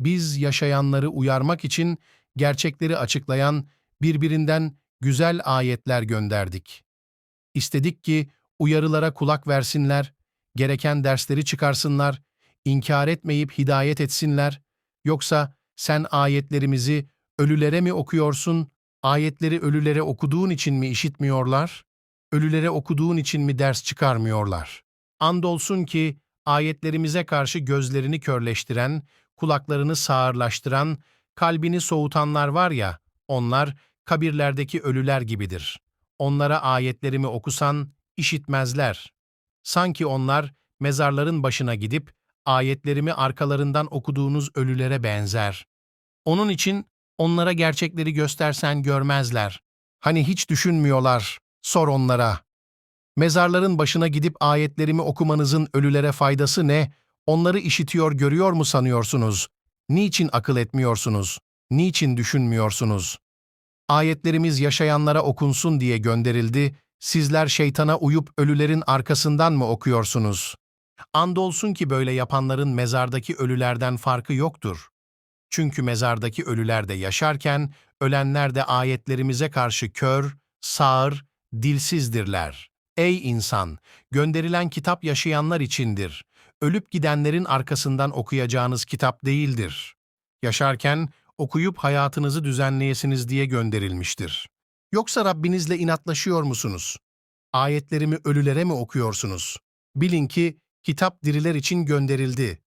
biz yaşayanları uyarmak için gerçekleri açıklayan birbirinden güzel ayetler gönderdik. İstedik ki uyarılara kulak versinler, gereken dersleri çıkarsınlar, inkar etmeyip hidayet etsinler. Yoksa sen ayetlerimizi ölülere mi okuyorsun, ayetleri ölülere okuduğun için mi işitmiyorlar? Ölülere okuduğun için mi ders çıkarmıyorlar? Andolsun ki ayetlerimize karşı gözlerini körleştiren, kulaklarını sağırlaştıran, kalbini soğutanlar var ya, onlar kabirlerdeki ölüler gibidir. Onlara ayetlerimi okusan işitmezler. Sanki onlar mezarların başına gidip ayetlerimi arkalarından okuduğunuz ölülere benzer. Onun için onlara gerçekleri göstersen görmezler. Hani hiç düşünmüyorlar, sor onlara. Mezarların başına gidip ayetlerimi okumanızın ölülere faydası ne? Onları işitiyor, görüyor mu sanıyorsunuz? Niçin akıl etmiyorsunuz? Niçin düşünmüyorsunuz? Ayetlerimiz yaşayanlara okunsun diye gönderildi, sizler şeytana uyup ölülerin arkasından mı okuyorsunuz? Andolsun ki böyle yapanların mezardaki ölülerden farkı yoktur. Çünkü mezardaki ölüler de yaşarken, ölenler de ayetlerimize karşı kör, sağır, dilsizdirler. Ey insan! Gönderilen kitap yaşayanlar içindir. Ölüp gidenlerin arkasından okuyacağınız kitap değildir. Yaşarken okuyup hayatınızı düzenleyesiniz diye gönderilmiştir. Yoksa Rabbinizle inatlaşıyor musunuz? Ayetlerimi ölülere mi okuyorsunuz? Bilin ki kitap diriler için gönderildi.